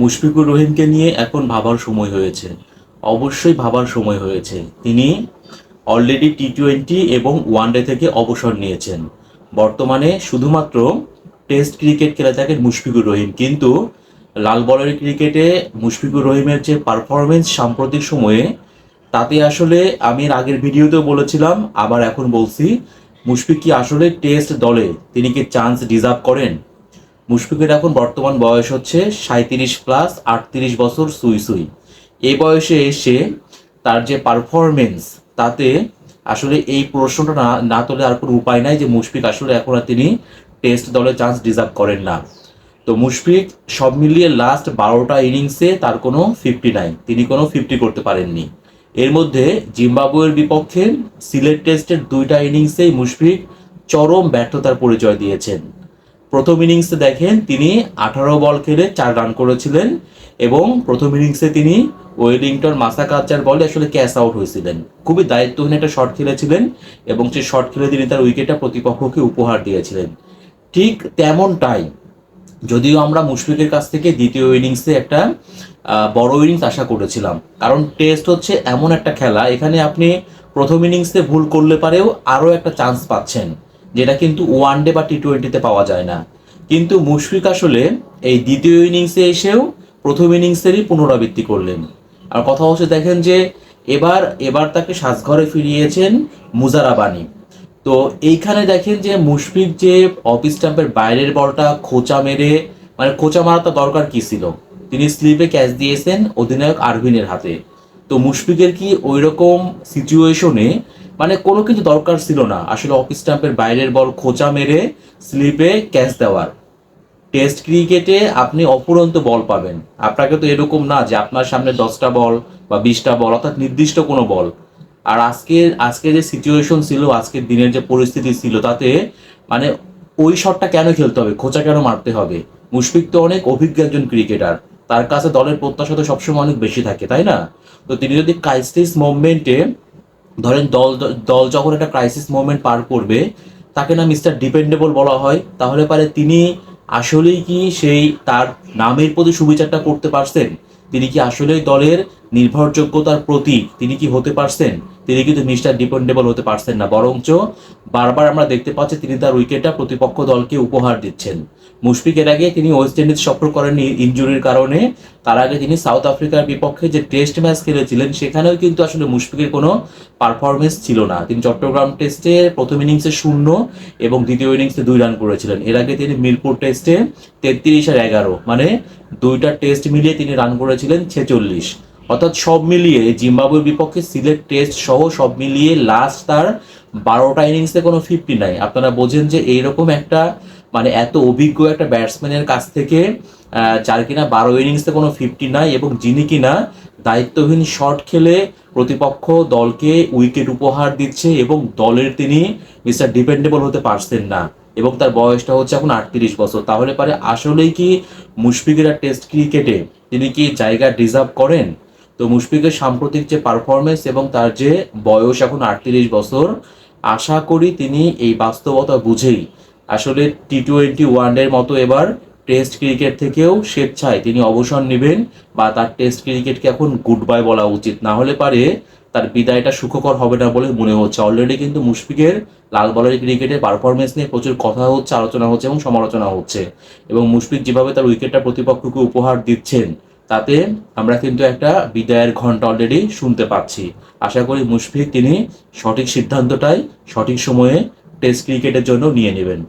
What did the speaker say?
মুশফিকুর রহিমকে নিয়ে এখন ভাবার সময় হয়েছে। অবশ্যই ভাবার সময় হয়েছে। তিনি অলরেডি টি টোয়েন্টি এবং ওয়ানডে থেকে অবসর নিয়েছেন। বর্তমানে শুধুমাত্র টেস্ট ক্রিকেট খেলে থাকেন মুশফিকুর রহিম। কিন্তু লাল বলের ক্রিকেটে মুশফিকুর রহিমের যে পারফরমেন্স সাম্প্রতিক সময়ে, তাতে আসলে আমি আগের ভিডিওতেও বলেছিলাম, আবার এখন বলছি, মুশফিক কি আসলে টেস্ট দলে তিনি কি চান্স ডিজার্ভ করেন? মুশফিকের এখন বর্তমান বয়স হচ্ছে সাঁত্রিশ প্লাস আটত্রিশ বছর সুই সুই। এই বয়সে এসে তার যে পারফরমেন্স তাতে আসলে এই প্রশ্নটা না না তোলে আর কোনো উপায় নাই যে মুশফিক আসলে এখন আর তিনি টেস্ট দলে চান্স ডিজার্ভ করেন না। তো মুশফিক সব মিলিয়ে লাস্ট বারোটা ইনিংসে তার কোনো ফিফটি নাই। তিনি কোনো ফিফটি করতে পারেননি। এর মধ্যে জিম্বাবুয়ের বিপক্ষে সিলেট টেস্টের দুইটা ইনিংসেই মুশফিক চরম ব্যর্থতার পরিচয় দিয়েছেন। প্রথম ইনিংসে দেখেন তিনি আঠারো বল খেলে চার রান করেছিলেন এবং প্রথম ইনিংসে তিনি ওয়েলিংটন মাসাকাচার বলে আসলে ক্যাচ আউট হয়েছিলেন। খুবই দায়িত্বহীন একটা শট খেলেছিলেন এবং সেই শট খেলে তিনি তার উইকেটটা প্রতিপক্ষকে উপহার দিয়েছিলেন। ঠিক তেমনটাই যদিও আমরা মুশফিকের কাছ থেকে দ্বিতীয় ইনিংসে একটা বড় ইনিংস আশা করেছিলাম। কারণ টেস্ট হচ্ছে এমন একটা খেলা, এখানে আপনি প্রথম ইনিংসে ভুল করলে পারেও আরও একটা চান্স পাচ্ছেন। যেটা কিন্তু ওয়ান ডে বা টি টোয়েন্টিতে পাওয়া যায় না। কিন্তু মুশফিক আসলে এই দ্বিতীয় ইনিংসে এসেও প্রথম ইনিংসেরই পুনরাবৃত্তি করলেন। আর কথা হচ্ছে দেখেন যে এবার এবার তাকে সাজঘরে ফিরিয়েছেন মুজারাবানি তো এইখানে দেখেন যে মুশফিক যে অফ স্টাম্পের বাইরের বলটা খোঁচা মেরে মানে খোঁচা মারা মারাটা দরকার কি ছিল? তিনি স্লিপে ক্যাচ দিয়েছেন অধিনায়ক আরভিনের হাতে। তো মুশফিকের কি ওই রকম সিচুয়েশনে মানে কোনো কিছু দরকার ছিল না। আসলে অফ স্টাম্পের বাইরের বল খোঁচা মেরে স্লিপে ক্যাচ দেওয়ার। টেস্ট ক্রিকেটে আপনি অপুরন্ত বল পাবেন। আপনাকে তো এরকম না যে আপনার সামনে দশটা বল বা বিশটা বল অর্থাৎ নির্দিষ্ট কোনো বল আর আজকে আজকে যে সিচুয়েশন ছিল, আজকের দিনের যে পরিস্থিতি ছিল, তাতে মানে ওই শটটা কেন খেলতে হবে? খোঁচা কেন মারতে হবে? মুশফিক তো অনেক অভিজ্ঞ একজন ক্রিকেটার তার কাছে দলের প্রত্যাশা তো সবসময় অনেক বেশি থাকে, তাই না? তো তিনি যদি ক্রাইসিস মুভমেন্টে ধরেন দল দল যখন একটা ক্রাইসিস মোমেন্ট পার করবে, তাকে না মিস্টার ডিপেন্ডেবল বলা হয়, তাহলে পারে তিনি আসলেই কি সেই তার নামের প্রতি সুবিচারটা করতে পারছেন? তিনি কি আসলেই দলের নির্ভরযোগ্যতার প্রতীক? তিনি কি হতে পারছেন? তিনি কিন্তু মিস্টার ডিপেন্ডেবল হতে পারছেন না। বরঞ্চ বারবার আমরা দেখতে পাচ্ছি তিনি তার উইকেটটা প্রতিপক্ষ দলকে উপহার দিচ্ছেন। মুশফিকের আগে তিনি ওয়েস্ট ইন্ডিজ সফর করেননি ইঞ্জুরির কারণে। তার আগে তিনি সাউথ আফ্রিকার বিপক্ষে যে টেস্ট ম্যাচ খেলেছিলেন, সেখানেও কিন্তু আসলে মুশফিকের কোনো পারফরমেন্স ছিল না। তিনি চট্টগ্রাম টেস্টে প্রথম ইনিংসে শূন্য এবং দ্বিতীয় ইনিংসে দুই রান করেছিলেন। এর আগে তিনি মিরপুর টেস্টে তেত্রিশ আর এগারো মানে দুইটা টেস্ট মিলিয়ে তিনি রান করেছিলেন ছেচল্লিশ। অর্থাৎ সব মিলিয়ে, জিম্বাবুয়ের বিপক্ষে সিলেট টেস্ট সহ সব মিলিয়ে লাস্ট তার বারোটা ইনিংসে কোনো ফিফটি নাই। আপনারা বোঝেন যে এইরকম একটা মানে এত অভিজ্ঞ একটা ব্যাটসম্যানের কাছ থেকে যার কিনা বারো ইনিংসে কোনো ফিফটি নাই এবং যিনি কিনা দায়িত্বহীন শট খেলে প্রতিপক্ষ দলকে উইকেট উপহার দিচ্ছে এবং দলের তিনি মিস্টার ডিপেন্ডেবল হতে পারছেন না এবং তার বয়সটা হচ্ছে এখন আটত্রিশ বছর। তাহলে পারে আসলেই কি মুশফিকের টেস্ট ক্রিকেটে তিনি কি জায়গা ডিজার্ভ করেন? তো মুশফিকের সাম্প্রতিক যে পারফরমেন্স এবং তার যে বয়স এখন আটত্রিশ বছর, আশা করি তিনি এই বাস্তবতা বুঝেই আসলে টি টোয়েন্টি ওয়ানডের মতো এবার টেস্ট ক্রিকেট থেকেও স্বেচ্ছায় তিনি অবসর নেবেন বা তার টেস্ট ক্রিকেটকে এখন গুড বাই বলা উচিত। না হলে পারে তার বিদায়টা সুখকর হবে না বলে মনে হচ্ছে। অলরেডি কিন্তু মুশফিকের লাল বলের ক্রিকেটের পারফরমেন্স নিয়ে প্রচুর কথা হচ্ছে, আলোচনা হচ্ছে এবং সমালোচনা হচ্ছে। এবং মুশফিক যেভাবে তার উইকেটটা প্রতিপক্ষকে উপহার দিচ্ছেন, তাতে আমরা কিন্তু একটা বিদায়ের ঘণ্টা অলরেডি শুনতে পাচ্ছি। আশা করি মুশফিক তিনি সঠিক সিদ্ধান্তটাই সঠিক সময়ে টেস্ট ক্রিকেটের জন্য নিয়ে নেবেন।